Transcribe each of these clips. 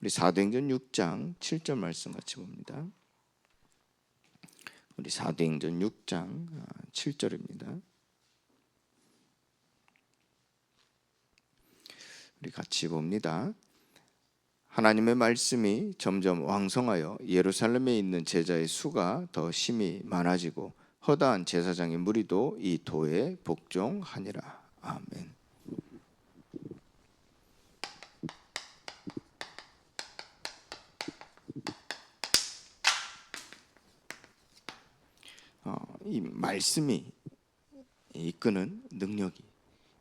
우리 사도행전 6장 7절 말씀 같이 봅니다. 우리 사도행전 6장 7절입니다. 우리 같이 봅니다. 하나님의 말씀이 점점 왕성하여 예루살렘에 있는 제자의 수가 더 심히 많아지고 허다한 제사장의 무리도 이 도에 복종하니라. 아멘. 이 말씀이 이끄는 능력이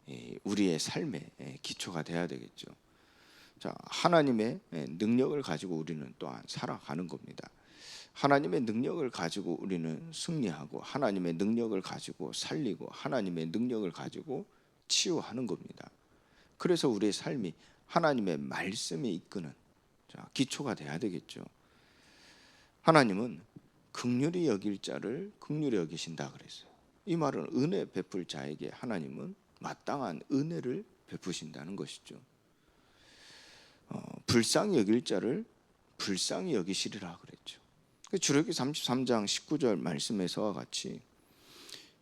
이 우리의 삶의 기초가 돼야 되겠죠. 자, 하나님의 능력을 가지고 우리는 또한 살아가는 겁니다. 하나님의 능력을 가지고 우리는 승리하고 하나님의 능력을 가지고 살리고 하나님의 능력을 가지고 치유하는 겁니다. 그래서 우리의 삶이 하나님의 말씀에 이끄는 자, 기초가 돼야 되겠죠. 하나님은 극률이 여길 자를 극률히 여기신다 그랬어요. 이 말은 은혜 베풀 자에게 하나님은 마땅한 은혜를 베푸신다는 것이죠. 어, 불쌍히 여길 자를 불쌍히 여기시리라 그랬죠. 그 주력기 33장 19절 말씀에서와 같이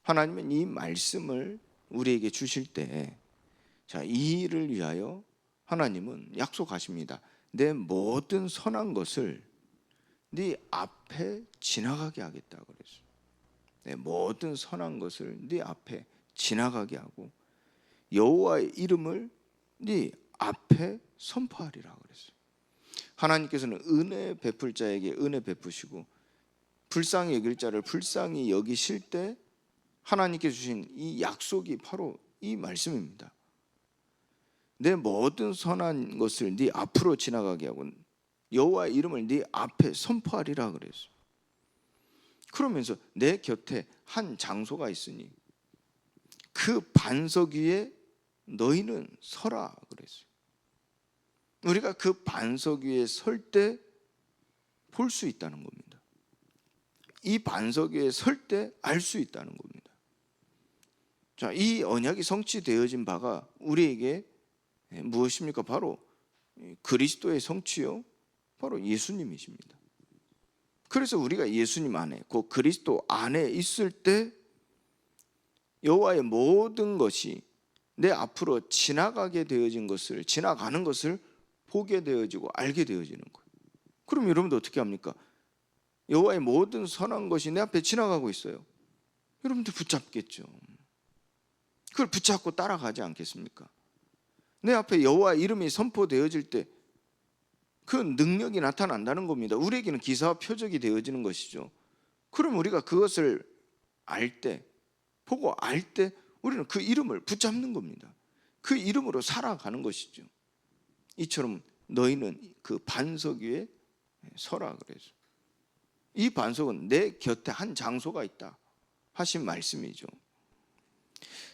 하나님은 이 말씀을 우리에게 주실 때 자, 이 일을 위하여 하나님은 약속하십니다. 내 모든 선한 것을 네 앞에 지나가게 하겠다 그랬어요. 내 모든 선한 것을 네 앞에 지나가게 하고 여호와의 이름을 네 앞에 선포하리라 그랬어요. 하나님께서는 은혜 베풀 자에게 은혜 베푸시고 불쌍히 여길 자를 불쌍히 여기실 때 하나님께 주신 이 약속이 바로 이 말씀입니다. 내 모든 선한 것을 네 앞으로 지나가게 하고 여호와의 이름을 네 앞에 선포하리라 그랬어요. 그러면서 내 곁에 한 장소가 있으니 그 반석 위에 너희는 서라 그랬어요. 우리가 그 반석 위에 설 때 볼 수 있다는 겁니다. 이 반석 위에 설 때 알 수 있다는 겁니다. 자, 이 언약이 성취되어진 바가 우리에게 무엇입니까? 바로 그리스도의 성취요. 바로 예수님이십니다. 그래서 우리가 예수님 안에, 그 그리스도 안에 있을 때 여호와의 모든 것이 내 앞으로 지나가게 되어진 것을 지나가는 것을 보게 되어지고 알게 되어지는 거예요. 그럼 여러분도 어떻게 합니까? 여호와의 모든 선한 것이 내 앞에 지나가고 있어요. 여러분들 붙잡겠죠. 그걸 붙잡고 따라가지 않겠습니까? 내 앞에 여호와 이름이 선포되어질 때 그 능력이 나타난다는 겁니다. 우리에게는 기사와 표적이 되어지는 것이죠. 그럼 우리가 그것을 알 때, 보고 알 때 우리는 그 이름을 붙잡는 겁니다. 그 이름으로 살아가는 것이죠. 이처럼 너희는 그 반석 위에 서라 그래서 이 반석은 내 곁에 한 장소가 있다 하신 말씀이죠.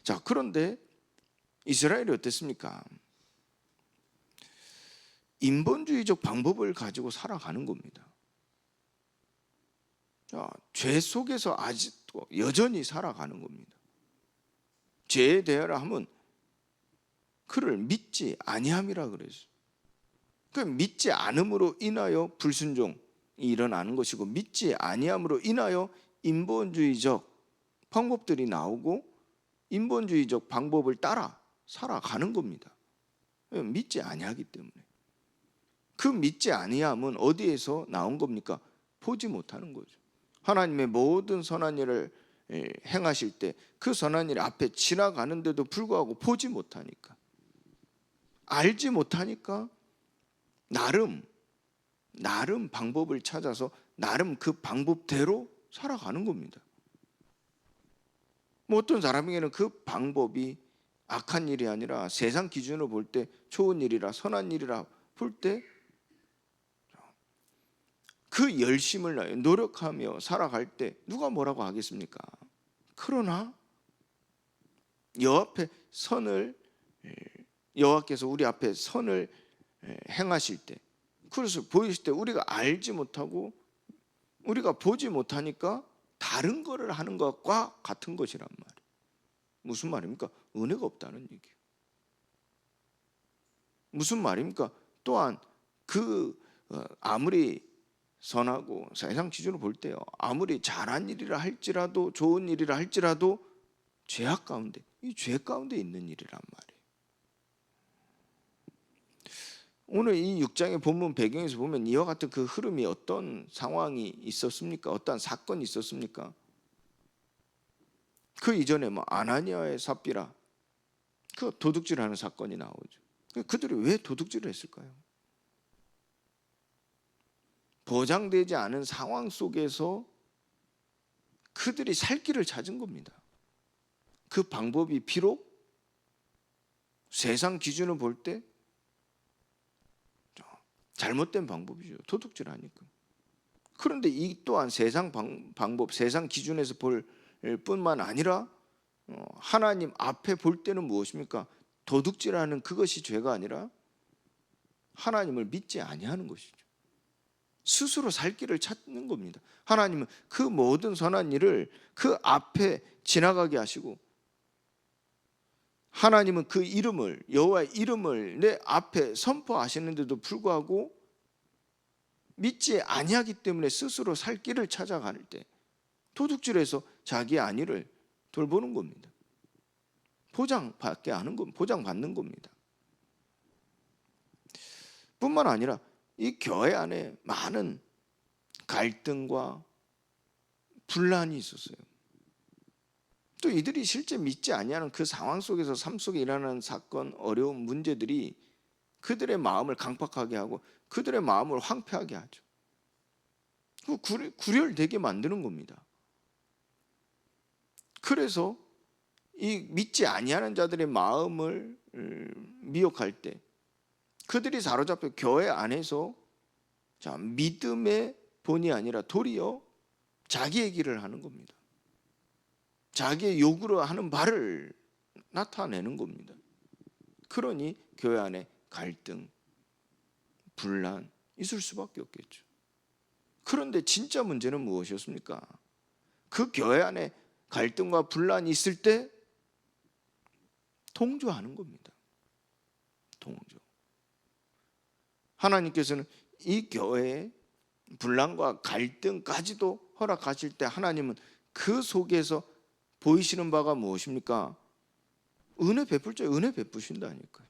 자 그런데 이스라엘이 어땠습니까? 인본주의적 방법을 가지고 살아가는 겁니다. 자, 죄 속에서 아직도 여전히 살아가는 겁니다. 죄에 대하라 하면 그를 믿지 아니함이라 그랬어. 그 믿지 않음으로 인하여 불순종이 일어나는 것이고 믿지 아니함으로 인하여 인본주의적 방법들이 나오고 인본주의적 방법을 따라 살아가는 겁니다. 믿지 아니하기 때문에. 그 믿지 아니함은 어디에서 나온 겁니까? 보지 못하는 거죠. 하나님의 모든 선한 일을 행하실 때 그 선한 일 앞에 지나가는데도 불구하고 보지 못하니까 알지 못하니까 나름 나름 방법을 찾아서 나름 그 방법대로 살아가는 겁니다. 뭐 어떤 사람에게는 그 방법이 악한 일이 아니라 세상 기준으로 볼 때 좋은 일이라 선한 일이라 볼 때 그 열심을 노력하며 살아갈 때 누가 뭐라고 하겠습니까? 그러나 여호와 앞에 선을 여호와께서 우리 앞에 선을 행하실 때 그것을 보이실 때 우리가 알지 못하고 우리가 보지 못하니까 다른 거를 하는 것과 같은 것이란 말이에요. 무슨 말입니까? 은혜가 없다는 얘기예요. 무슨 말입니까? 또한 그 어, 아무리 선하고 세상 기준으로 볼 때요. 아무리 잘한 일이라 할지라도 좋은 일이라 할지라도 죄악 가운데 이 죄 가운데 있는 일이란 말이에요. 오늘 이 6장의 본문 배경에서 보면 이와 같은 그 흐름이 어떤 상황이 있었습니까? 어떤 사건이 있었습니까? 그 이전에 뭐 아나니아의 삽비라 그 도둑질하는 사건이 나오죠. 그들이 왜 도둑질을 했을까요? 보장되지 않은 상황 속에서 그들이 살 길을 찾은 겁니다. 그 방법이 비록 세상 기준을 볼 때 잘못된 방법이죠. 도둑질 하니까. 그런데 이 또한 세상 방, 방법, 세상 기준에서 볼 뿐만 아니라 어, 하나님 앞에 볼 때는 무엇입니까? 도둑질하는 그것이 죄가 아니라 하나님을 믿지 아니하는 것이죠. 스스로 살 길을 찾는 겁니다. 하나님은 그 모든 선한 일을 그 앞에 지나가게 하시고 하나님은 그 이름을 여호와의 이름을 내 앞에 선포하시는데도 불구하고 믿지 아니하기 때문에 스스로 살 길을 찾아갈 때 도둑질해서 자기 안위를 돌보는 겁니다. 보장받게 하는 겁니다. 보장받는 겁니다. 뿐만 아니라 이 교회 안에 많은 갈등과 분란이 있었어요. 또 이들이 실제 믿지 아니하는 그 상황 속에서 삶 속에 일어나는 사건, 어려운 문제들이 그들의 마음을 강팍하게 하고 그들의 마음을 황폐하게 하죠. 그 구렬되게 만드는 겁니다. 그래서 이 믿지 아니하는 자들의 마음을 음, 미혹할 때 그들이 사로잡혀 교회 안에서 자, 믿음의 본이 아니라 도리어 자기의 길을 하는 겁니다. 자기의 요구로 하는 말을 나타내는 겁니다. 그러니 교회 안에 갈등, 분란 있을 수밖에 없겠죠. 그런데 진짜 문제는 무엇이었습니까? 그 교회 안에 갈등과 분란이 있을 때 동조하는 겁니다. 동조. 하나님께서는 이 교회의 분란과 갈등까지도 허락하실 때 하나님은 그 속에서 보이시는 바가 무엇입니까? 은혜 베풀 자 은혜 베푸신다니까요.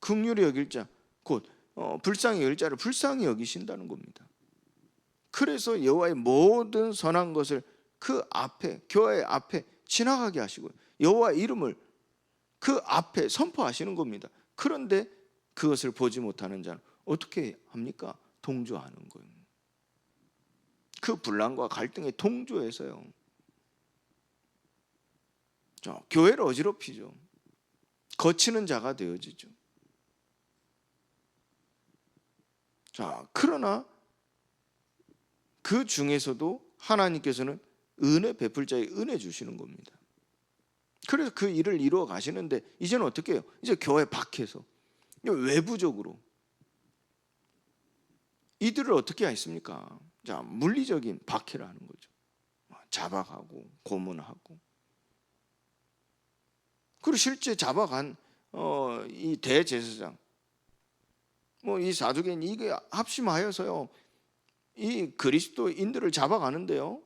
긍휼히 여길 자, 곧 어, 불쌍히 여길 자를 불쌍히 여기신다는 겁니다. 그래서 여호와의 모든 선한 것을 그 앞에 교회 앞에 지나가게 하시고 여호와 이름을 그 앞에 선포하시는 겁니다. 그런데 그것을 보지 못하는 자는 어떻게 합니까? 동조하는 거예요. 그 분란과 갈등에 동조해서요. 자, 교회를 어지럽히죠. 거치는 자가 되어지죠. 자, 그러나 그 중에서도 하나님께서는 은혜 베풀 자에 은혜 주시는 겁니다. 그래서 그 일을 이루어 가시는데 이제는 어떻게 해요? 이제 교회 밖에서 외부적으로 이들을 어떻게 했습니까? 자, 물리적인 박해를 하는 거죠. 잡아가고 고문하고 그리고 실제 잡아간 어, 이 대제사장 뭐 이 사두개인 이게 합심하여서요 이 그리스도인들을 잡아가는데요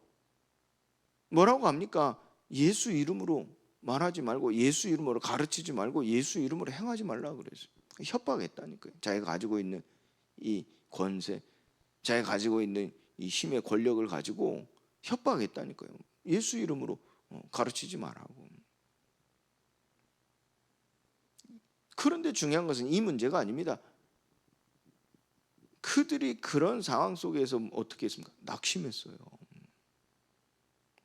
뭐라고 합니까? 예수 이름으로 말하지 말고 예수 이름으로 가르치지 말고 예수 이름으로 행하지 말라 그랬어요. 협박했다니까요. 자기가 가지고 있는 이 권세, 자기가 가지고 있는 이 힘의 권력을 가지고 협박했다니까요. 예수 이름으로 어, 가르치지 말라고. 그런데 중요한 것은 이 문제가 아닙니다. 그들이 그런 상황 속에서 어떻게 했습니까? 낙심했어요.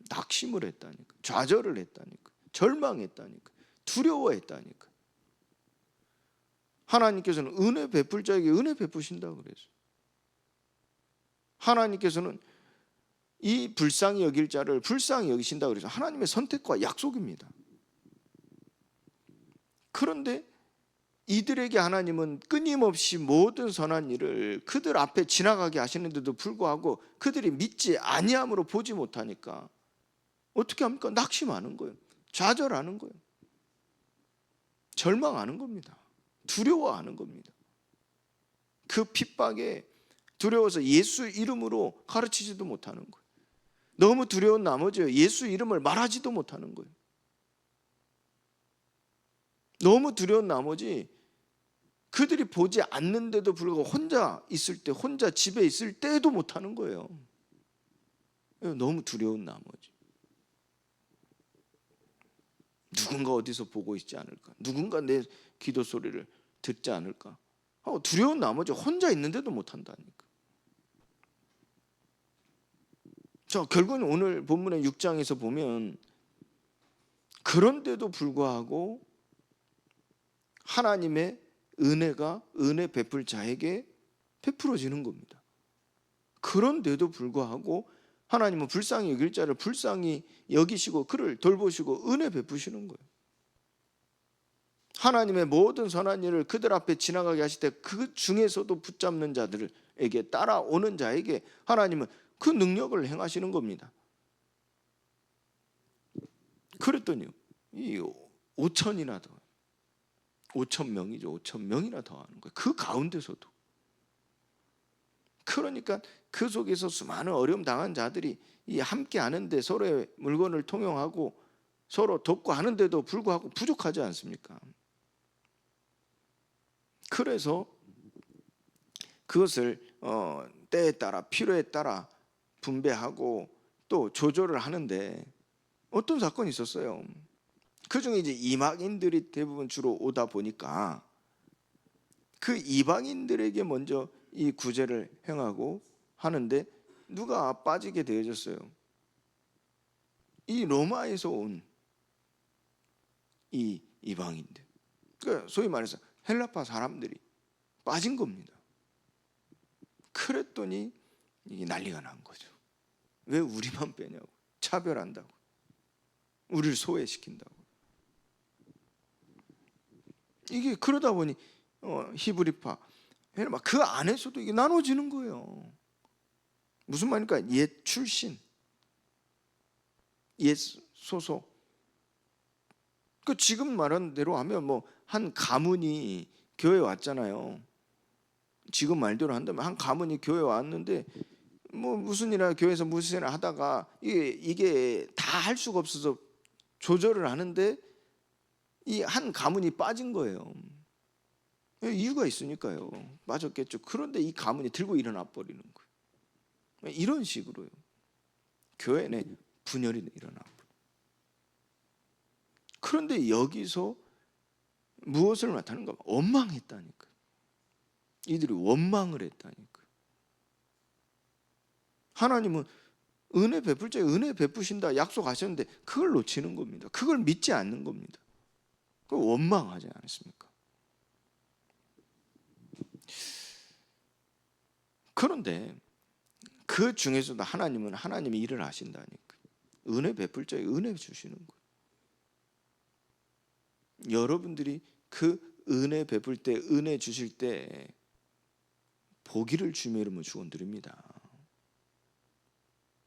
낙심을 했다니까. 좌절을 했다니까. 절망했다니까. 두려워했다니까. 하나님께서는 은혜 베풀 자에게 은혜 베푸신다 그랬어요. 하나님께서는 이 불쌍히 여길 자를 불쌍히 여기신다 그래서 하나님의 선택과 약속입니다. 그런데 이들에게 하나님은 끊임없이 모든 선한 일을 그들 앞에 지나가게 하시는데도 불구하고 그들이 믿지 아니함으로 보지 못하니까 어떻게 합니까? 낙심하는 거예요. 좌절하는 거예요. 절망하는 겁니다. 두려워하는 겁니다. 그 핍박에 두려워서 예수 이름으로 가르치지도 못하는 거예요. 너무 두려운 나머지 예수 이름을 말하지도 못하는 거예요. 너무 두려운 나머지 그들이 보지 않는데도 불구하고 혼자 있을 때, 혼자 집에 있을 때도 못하는 거예요. 너무 두려운 나머지. 누군가 어디서 보고 있지 않을까? 누군가 내 기도 소리를 듣지 않을까? 두려운 나머지 혼자 있는데도 못한다니까. 자, 결국은 오늘 본문의 6장에서 보면 그런데도 불구하고 하나님의 은혜가 은혜 베풀 자에게 베풀어지는 겁니다. 그런데도 불구하고 하나님은 불쌍히 여길 자를 불쌍히 여기시고 그를 돌보시고 은혜 베푸시는 거예요. 하나님의 모든 선한 일을 그들 앞에 지나가게 하실 때 그 중에서도 붙잡는 자들에게 따라오는 자에게 하나님은 그 능력을 행하시는 겁니다. 그랬더니요. 이 5천이나 더 5천 명이죠. 5천 명이나 더 하는 거예요. 그 가운데서도. 그러니까 그 속에서 수많은 어려움 당한 자들이 이 함께 하는데 서로의 물건을 통용하고 서로 돕고 하는데도 불구하고 부족하지 않습니까? 그래서 그것을 어, 때에 따라 필요에 따라 분배하고 또 조절을 하는데 어떤 사건이 있었어요. 그 중에 이제 이방인들이 대부분 주로 오다 보니까 그 이방인들에게 먼저 이 구제를 행하고 하는데 누가 빠지게 되어졌어요. 이 로마에서 온 이 이방인들. 그러니까 소위 말해서 헬라파 사람들이 빠진 겁니다. 그랬더니 이게 난리가 난 거죠. 왜 우리만 빼냐고. 차별한다고. 우리를 소외시킨다고. 이게 그러다 보니 어, 히브리파 그 안에서도 이게 나눠지는 거예요. 무슨 말입니까? 옛 출신, 옛 소속. 그 지금 말한 대로 하면 뭐 한 가문이 교회 왔잖아요. 지금 말대로 한다면 한 가문이 교회 왔는데 뭐 무슨 일이나 교회에서 무슨 일을 하다가 이게 이게 다 할 수가 없어서 조절을 하는데 이 한 가문이 빠진 거예요. 이유가 있으니까요. 빠졌겠죠. 그런데 이 가문이 들고 일어나 버리는 거예요. 이런 식으로요. 교회 내 분열이 일어나 버려. 그런데 여기서 무엇을 나타내는가? 원망했다니까. 이들이 원망을 했다니까. 하나님은 은혜 베풀 자에 은혜 베푸신다 약속하셨는데 그걸 놓치는 겁니다. 그걸 믿지 않는 겁니다. 그 원망하지 않습니까? 그런데 그 중에서도 하나님은 하나님이 일을 하신다니까. 은혜 베풀 자에 은혜 주시는 거예요. 여러분들이 그 은혜 베풀 때 은혜 주실 때 보기를 주며 이름을 축원드립니다.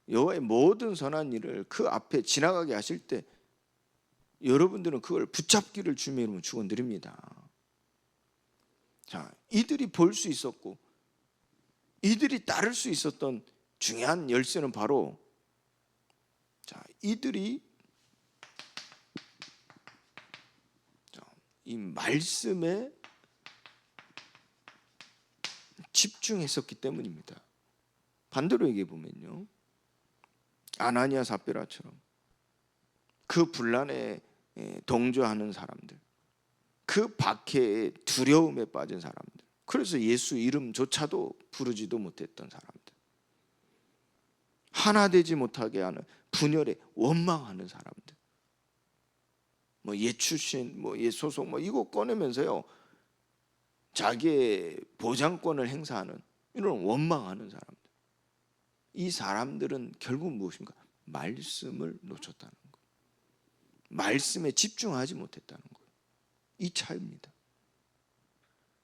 여호와의 모든 선한 일을 그 앞에 지나가게 하실 때 여러분들은 그걸 붙잡기를 주며 이름을 축원드립니다. 자, 이들이 볼 수 있었고 이들이 따를 수 있었던 중요한 열쇠는 바로 자, 이들이 자, 이 말씀에 집중했었기 때문입니다. 반대로 얘기해 보면요. 아나니아 사피라처럼 그 분란에 동조하는 사람들, 그 박해에 두려움에 빠진 사람들, 그래서 예수 이름조차도 부르지도 못했던 사람들. 하나 되지 못하게 하는 분열에 원망하는 사람들. 뭐옛 출신, 뭐옛 소속, 뭐 이거 꺼내면서요. 자기의 보장권을 행사하는 이런 원망하는 사람들. 이 사람들은 결국 무엇인가? 말씀을 놓쳤다는 거. 말씀에 집중하지 못했다는 거예요. 이 차이입니다.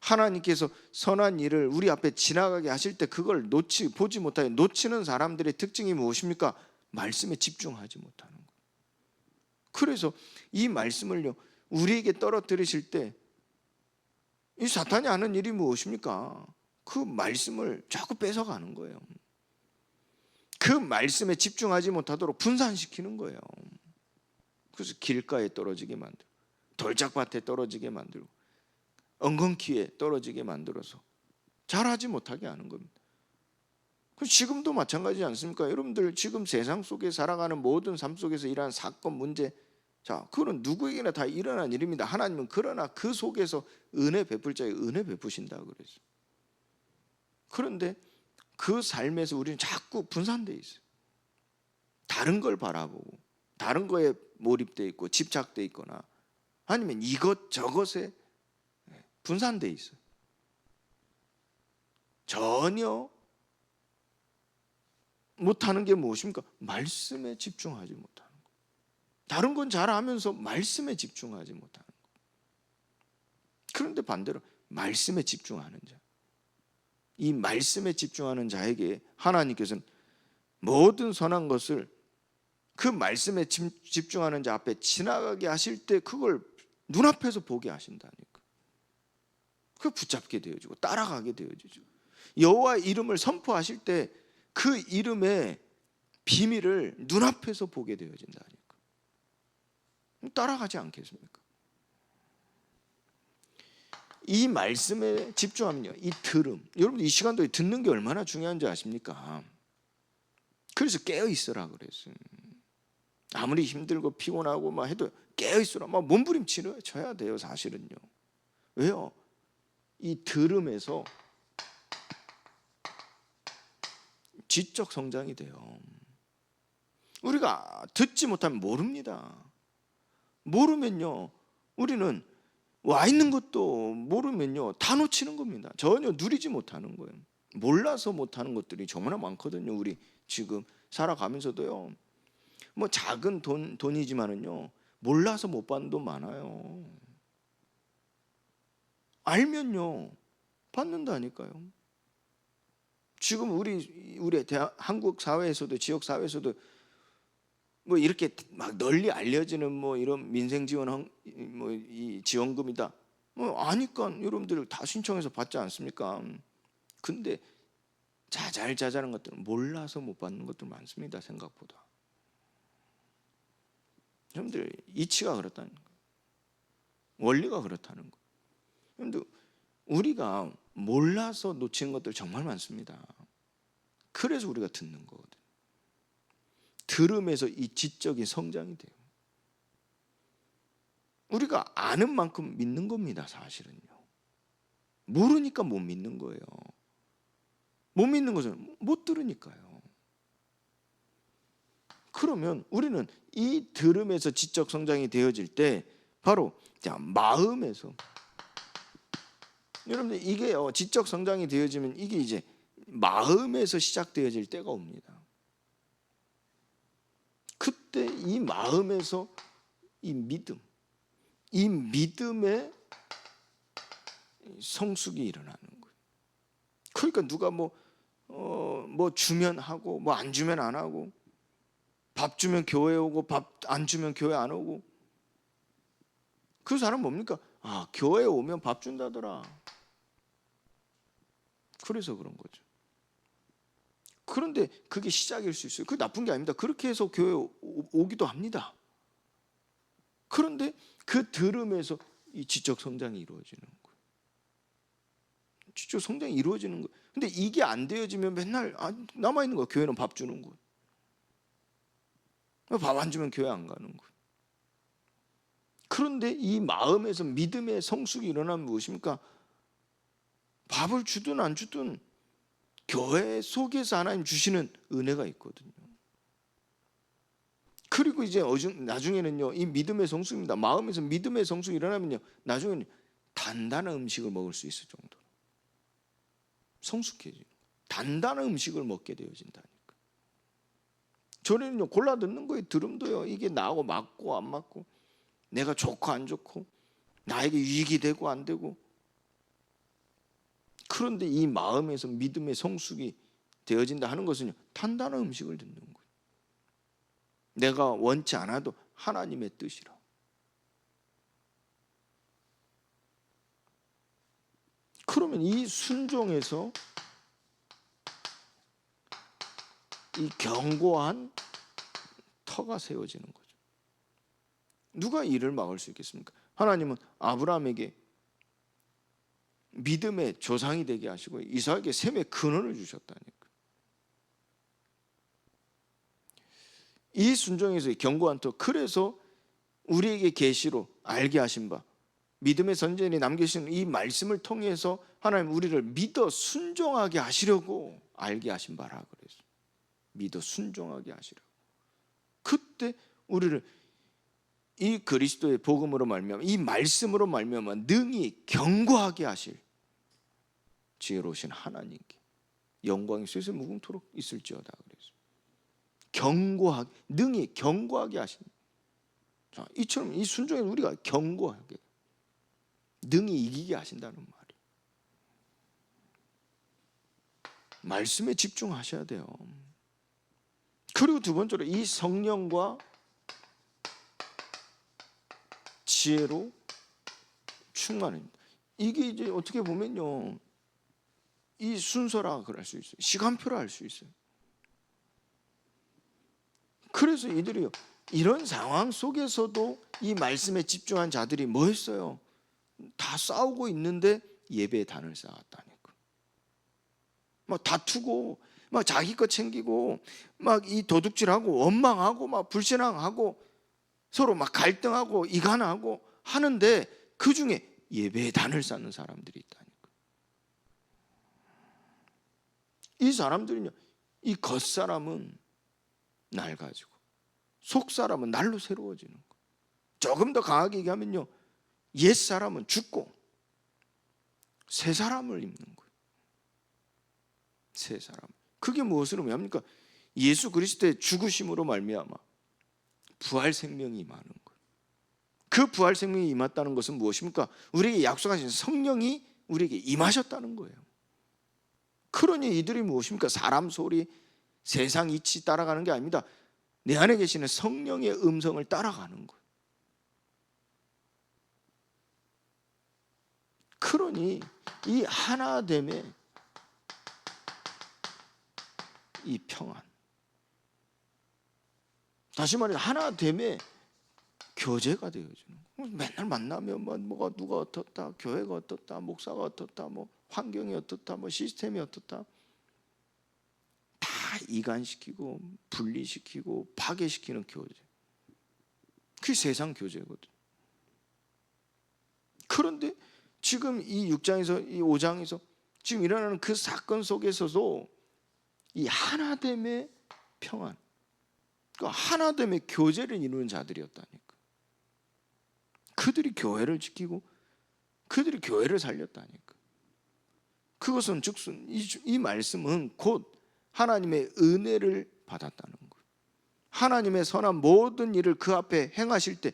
하나님께서 선한 일을 우리 앞에 지나가게 하실 때 그걸 놓치 보지 못하게 놓치는 사람들의 특징이 무엇입니까? 말씀에 집중하지 못하는 거. 그래서 이 말씀을요 우리에게 떨어뜨리실 때 이 사탄이 하는 일이 무엇입니까? 그 말씀을 자꾸 뺏어가는 거예요. 그 말씀에 집중하지 못하도록 분산시키는 거예요. 그래서 길가에 떨어지게 만들고 돌짝밭에 떨어지게 만들고 엉겅퀴에 떨어지게 만들어서 잘하지 못하게 하는 겁니다. 그 지금도 마찬가지지 않습니까? 여러분들 지금 세상 속에 살아가는 모든 삶 속에서 일어난 사건 문제 자, 그건 누구에게나 다 일어난 일입니다. 하나님은 그러나 그 속에서 은혜 베풀 자에 은혜 베푸신다 그랬어요. 그런데 그 삶에서 우리는 자꾸 분산돼 있어요. 다른 걸 바라보고 다른 거에 몰입돼 있고 집착돼 있거나 아니면 이것 저것에 분산돼 있어요. 전혀 못하는 게 무엇입니까? 말씀에 집중하지 못하는 거. 다른 건 잘하면서 말씀에 집중하지 못하는 거. 그런데 반대로 말씀에 집중하는 자. 이 말씀에 집중하는 자에게 하나님께서는 모든 선한 것을 그 말씀에 집- 집중하는 자 앞에 지나가게 하실 때 그걸 눈앞에서 보게 하신다니까. 그 붙잡게 되어지고 따라가게 되어지죠. 여호와 이름을 선포하실 때 그 이름의 비밀을 눈앞에서 보게 되어진다니까. 따라가지 않겠습니까? 이 말씀에 집중하면요, 이 들음. 여러분 이 시간도 듣는 게 얼마나 중요한지 아십니까? 그래서 깨어 있으라 그랬어요. 아무리 힘들고 피곤하고 막 해도 깨어 있으라. 막 몸부림치려 쳐야 돼요, 사실은요. 왜요? 이 들음에서 지적 성장이 돼요. 우리가 듣지 못하면 모릅니다. 모르면요, 우리는 와 있는 것도 모르면요, 다 놓치는 겁니다. 전혀 누리지 못하는 거예요. 몰라서 못하는 것들이 정말 많거든요. 우리 지금 살아가면서도요. 뭐 작은 돈 돈이지만은요, 몰라서 못 받는 돈 많아요. 알면요, 받는다니까요. 지금 우리 우리 대한, 한국 사회에서도 지역 사회에서도 뭐 이렇게 막 널리 알려지는 뭐 이런 민생 지원 뭐 이 지원금이다. 뭐 아니까 여러분들 다 신청해서 받지 않습니까? 근데 자잘자잘한 것들은 몰라서 못 받는 것들 많습니다. 생각보다. 여러분들 이치가 그렇다는 거. 원리가 그렇다는 거. 여러분들 우리가 몰라서 놓치는 것들 정말 많습니다. 그래서 우리가 듣는 거거든. 들음에서 이 지적인 성장이 돼요. 우리가 아는 만큼 믿는 겁니다, 사실은요. 모르니까 못 믿는 거예요. 못 믿는 것은 못 들으니까요. 그러면 우리는 이 들음에서 지적 성장이 되어질 때 바로 자, 마음에서 여러분들 이게요 지적 성장이 되어지면 이게 이제 마음에서 시작되어질 때가 옵니다. 그때 이 마음에서 이 믿음, 이 믿음의 성숙이 일어나는 거예요. 그러니까 누가 뭐, 어, 뭐 주면 하고, 뭐 안 주면 안 하고, 밥 주면 교회 오고, 밥 안 주면 교회 안 오고. 그 사람 뭡니까? 아, 교회 오면 밥 준다더라. 그래서 그런 거죠. 그런데 그게 시작일 수 있어요. 그 나쁜 게 아닙니다. 그렇게 해서 교회 오- 오기도 합니다. 그런데 그 들음에서 이 지적 성장이 이루어지는 거예요. 지적 성장이 이루어지는 거예요. 근데 이게 안 되어지면 맨날 아, 남아 있는 거예요. 교회는 밥 주는 거예요. 밥 안 주면 교회 안 가는 거예요. 그런데 이 마음에서 믿음의 성숙이 일어나면 무엇입니까? 밥을 주든 안 주든 교회 속에서 하나님 주시는 은혜가 있거든요. 그리고 이제 나중에는요 이 믿음의 성숙입니다. 마음에서 믿음의 성숙이 일어나면요 나중에는 단단한 음식을 먹을 수 있을 정도로 성숙해지는 거예요. 단단한 음식을 먹게 되어진다니까. 전에는요 골라 듣는 거에 들음도요 이게 나하고 맞고 안 맞고 내가 좋고 안 좋고 나에게 유익이 되고 안 되고 그런데 이 마음에서 믿음의 성숙이 되어진다 하는 것은요 단단한 음식을 듣는 거예요. 내가 원치 않아도 하나님의 뜻이라. 그러면 이 순종에서 이 견고한 터가 세워지는 거죠. 누가 이를 막을 수 있겠습니까? 하나님은 아브라함에게 믿음의 조상이 되게 하시고 이삭에게 셈의 근원을 주셨다니까. 이 순종에서 견고한 터 그래서 우리에게 계시로 알게 하신 바 믿음의 선전이 남기신 이 말씀을 통해서 하나님 우리를 믿어 순종하게 하시려고 알게 하신 바라 그랬어. 믿어 순종하게 하시라고. 그때 우리를 이 그리스도의 복음으로 말미암아 이 말씀으로 말미암아 능히 견고하게 하실 지혜로우신 하나님께 영광이 쇠쇠 무궁토록 있을지어다 그래서 견고하게 능히 견고하게 하신. 자 이처럼 이 순종에 우리가 견고하게 능히 이기게 하신다는 말이 말씀에 집중하셔야 돼요. 그리고 두 번째로 이 성령과 지혜로 충만합니다. 이게 이제 어떻게 보면요, 이 순서라 그럴 수 있어요. 시간표라 할 수 있어요. 그래서 이들이요, 이런 상황 속에서도 이 말씀에 집중한 자들이 뭐 했어요? 다 싸우고 있는데 예배의 단을 쌓았다니까. 막 다투고, 막 자기 것 챙기고, 막 이 도둑질하고 원망하고, 막 불신앙하고, 서로 막 갈등하고 이간하고 하는데 그 중에 예배의 단을 쌓는 사람들이 있다니까. 이 사람들은요, 이 겉사람은 낡아지고 속사람은 날로 새로워지는 거. 조금 더 강하게 얘기하면요, 옛 사람은 죽고 새 사람을 입는 거예요. 새 사람. 그게 무엇으로 말합니까? 예수 그리스도의 죽으심으로 말미암아 부활 생명이 임하는 거예요. 그 부활 생명이 임했다는 것은 무엇입니까? 우리에게 약속하신 성령이 우리에게 임하셨다는 거예요. 그러니 이들이 무엇입니까? 사람 소리, 세상 이치 따라가는 게 아닙니다. 내 안에 계시는 성령의 음성을 따라가는 거예요. 그러니 이 하나됨의 이 평안 다시 말해 하나됨의 교제가 되어지는 거예요. 맨날 만나면 뭐 뭐가 누가 어떻다, 교회가 어떻다, 목사가 어떻다, 뭐 환경이 어떻다, 뭐 시스템이 어떻다 다 이간시키고 분리시키고 파괴시키는 교제. 그게 세상 교제거든. 그런데 지금 이 6장에서 이 5장에서 지금 일어나는 그 사건 속에서도 이 하나됨의 평안 그 하나됨의 교제를 이루는 자들이었다니까. 그들이 교회를 지키고 그들이 교회를 살렸다니까. 그것은 즉슨 이, 이 말씀은 곧 하나님의 은혜를 받았다는 거예요. 하나님의 선한 모든 일을 그 앞에 행하실 때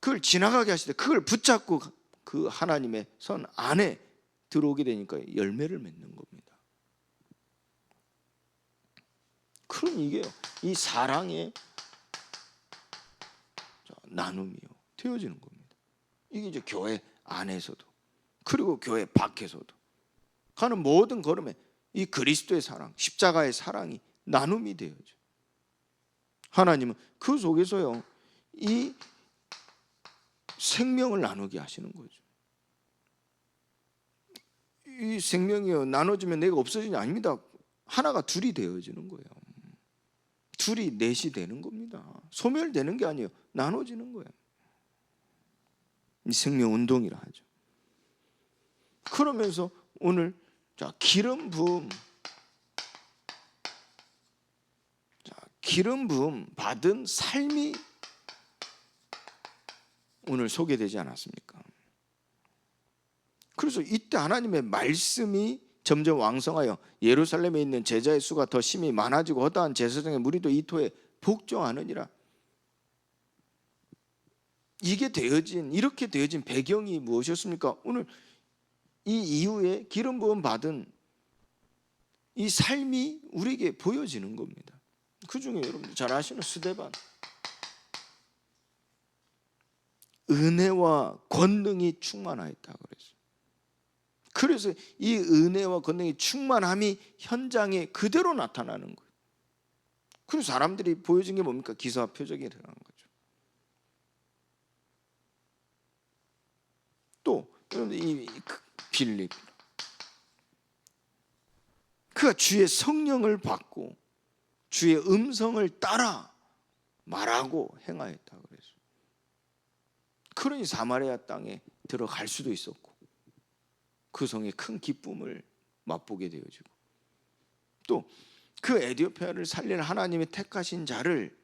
그걸 지나가게 하실 때 그걸 붙잡고 그 하나님의 선 안에 들어오게 되니까 열매를 맺는 겁니다. 그럼 이게 이 사랑의 나눔이요 되어지는 겁니다. 이게 이제 교회 안에서도 그리고 교회 밖에서도 가는 모든 걸음에 이 그리스도의 사랑, 십자가의 사랑이 나눔이 되어져. 하나님은 그 속에서요 이 생명을 나누게 하시는 거죠. 이 생명이요 나눠지면 내가 없어지냐 아닙니다. 하나가 둘이 되어지는 거예요. 둘이 넷이 되는 겁니다. 소멸되는 게 아니에요. 나눠지는 거예요. 이 생명 운동이라 하죠. 그러면서 오늘 자 기름 부음 자 기름 부음 받은 삶이 오늘 소개되지 않았습니까? 그래서 이때 하나님의 말씀이 점점 왕성하여 예루살렘에 있는 제자의 수가 더 심히 많아지고 허다한 제사장의 무리도 이 토에 복종하느니라. 이게 되어진 이렇게 되어진 배경이 무엇이었습니까? 오늘 이 이후에 기름 부음 받은 이 삶이 우리에게 보여지는 겁니다. 그 중에 여러분들 잘 아시는 스데반 은혜와 권능이 충만하였다 그랬어요. 그래서 이 은혜와 권능의 충만함이 현장에 그대로 나타나는 거예요. 그래서 사람들이 보여준 게 뭡니까? 기사와 표적이 일어나는 거죠. 또 여러분들 이 빌립 그가 주의 성령을 받고 주의 음성을 따라 말하고 행하였다 그래서 그러니 사마리아 땅에 들어갈 수도 있었고 그 성에 큰 기쁨을 맛보게 되어지고 또 그 에디오피아를 살릴 하나님의 택하신 자를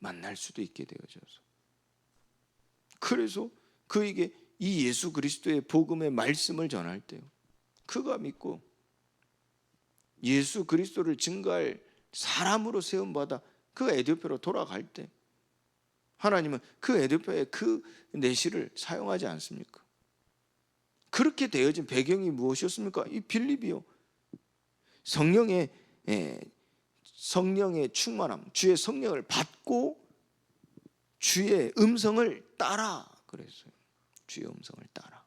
만날 수도 있게 되어져서 그래서 그에게 이 예수 그리스도의 복음의 말씀을 전할 때요 그가 믿고 예수 그리스도를 증거할 사람으로 세움 받아 그 에디오피아로 돌아갈 때 하나님은 그 에디오피아의 그 내시를 사용하지 않습니까? 그렇게 되어진 배경이 무엇이었습니까? 이 빌립이요. 성령의 예, 성령의 충만함, 주의 성령을 받고 주의 음성을 따라 그랬어요. 주의 음성을 따라.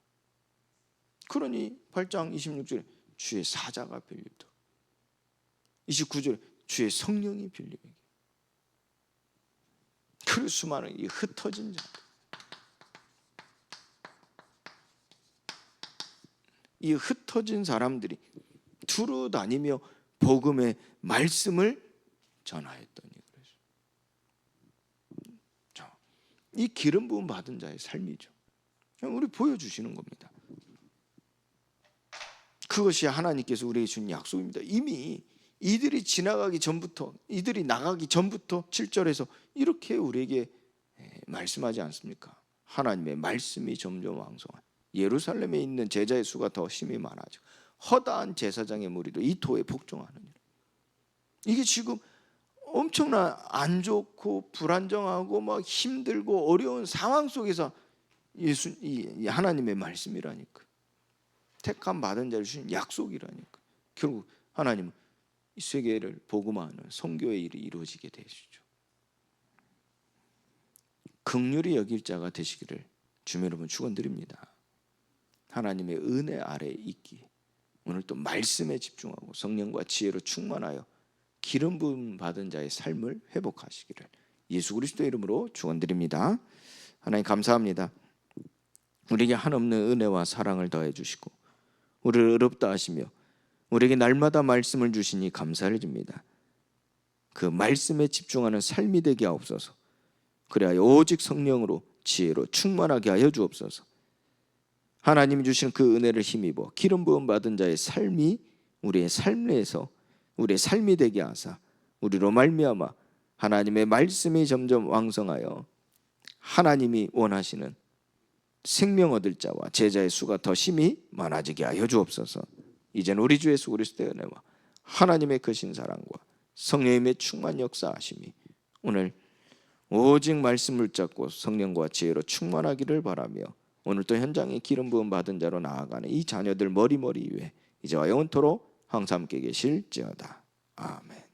그러니 8장 26절에 주의 사자가 빌립도 29절에 주의 성령이 빌립에게 그 수많은 이 흩어진 자. 이 흩어진 사람들이 두루 다니며 복음의 말씀을 전하였더니 그래서 자, 이 기름 부음 받은 자의 삶이죠. 우리 보여주시는 겁니다. 그것이 하나님께서 우리에게 준 약속입니다. 이미 이들이 지나가기 전부터 이들이 나가기 전부터 7절에서 이렇게 우리에게 예, 말씀하지 않습니까? 하나님의 말씀이 점점 왕성한 예루살렘에 있는 제자의 수가 더 심히 많아져 허다한 제사장의 무리도 이 토에 복종하느니라. 이게 지금 엄청난 안 좋고 불안정하고 막 힘들고 어려운 상황 속에서 예수 이 하나님의 말씀이라니까. 택함 받은 자를 주신 약속이라니까. 결국 하나님은 이 세계를 복음하는 선교의 일이 이루어지게 되시죠. 극률이 여길 자가 되시기를 주님 여러분 축원드립니다. 하나님의 은혜 아래 있기. 오늘 또 말씀에 집중하고 성령과 지혜로 충만하여 기름 부음 받은 자의 삶을 회복하시기를 예수 그리스도 이름으로 축원드립니다. 하나님 감사합니다. 우리에게 한없는 은혜와 사랑을 더해 주시고 우리를 의롭다 하시며 우리에게 날마다 말씀을 주시니 감사를 줍니다. 그 말씀에 집중하는 삶이 되게 하옵소서. 그래야 오직 성령으로 지혜로 충만하게 하여 주옵소서. 하나님이 주신 그 은혜를 힘입어 기름 부음 받은 자의 삶이 우리의 삶에서 우리의 삶이 되게 하사 우리로 말미암아 하나님의 말씀이 점점 왕성하여 하나님이 원하시는 생명 얻을 자와 제자의 수가 더 심히 많아지게 하여 주옵소서. 이제는 우리 주 예수 그리스도의 은혜와 하나님의 크신 사랑과 성령님의 충만 역사하심이 오늘 오직 말씀을 잡고 성령과 지혜로 충만하기를 바라며 오늘 또 현장에 기름 부음 받은 자로 나아가는 이 자녀들 머리머리 위에 이제와 영원토록 항상 함께 계실지어다. 아멘.